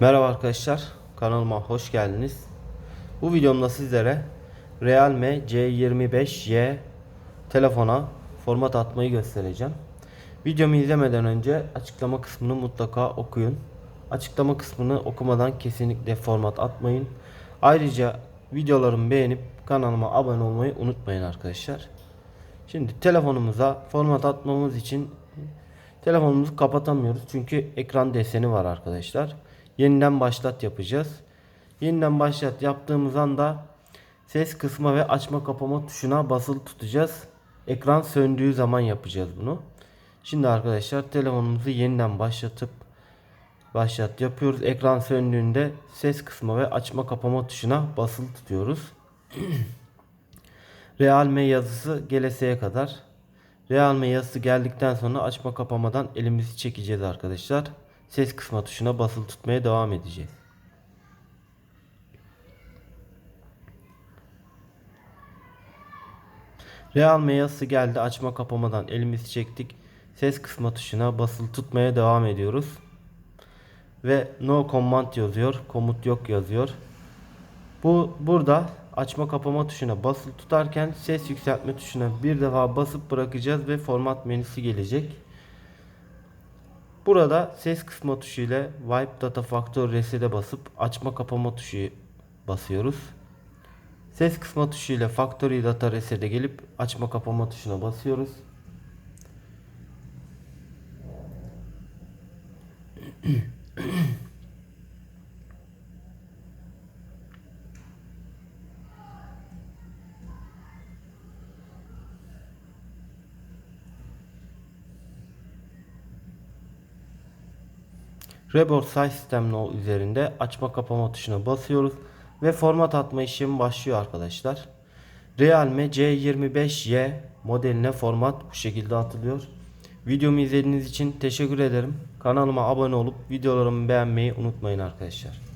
Merhaba arkadaşlar, kanalıma hoş geldiniz. Bu videomda sizlere Realme C25Y telefona format atmayı göstereceğim. Videomu izlemeden önce açıklama kısmını mutlaka okuyun. Açıklama kısmını okumadan kesinlikle format atmayın. Ayrıca videolarımı beğenip kanalıma abone olmayı unutmayın arkadaşlar. Şimdi telefonumuza format atmamız için telefonumuzu kapatamıyoruz çünkü ekran deseni var arkadaşlar. Yeniden başlat yapacağız. Yeniden başlat yaptığımız anda ses kısma ve açma kapama tuşuna basılı tutacağız. Ekran söndüğü zaman yapacağız bunu. Şimdi arkadaşlar telefonumuzu yeniden başlatıp başlat yapıyoruz. Ekran söndüğünde ses kısma ve açma kapama tuşuna basılı tutuyoruz. Realme yazısı geleseye kadar. Realme yazısı geldikten sonra açma kapamadan elimizi çekeceğiz arkadaşlar. Ses kısma tuşuna basılı tutmaya devam edeceğiz. Realme yazısı geldi. Açma kapamadan elimizi çektik. Ses kısma tuşuna basılı tutmaya devam ediyoruz. Ve no command yazıyor. Komut yok yazıyor. Bu burada açma kapama tuşuna basılı tutarken ses yükseltme tuşuna bir defa basıp bırakacağız ve format menüsü gelecek. Burada ses kısma tuşu ile Wipe Data Factory Reset'e basıp açma kapama tuşu basıyoruz. Ses kısma tuşu ile Factory Data Reset'e gelip açma kapama tuşuna basıyoruz. Reboot Size System No üzerinde açma kapama tuşuna basıyoruz ve format atma işlemi başlıyor arkadaşlar. Realme C25Y modeline format bu şekilde atılıyor. Videomu izlediğiniz için teşekkür ederim. Kanalıma abone olup videolarımı beğenmeyi unutmayın arkadaşlar.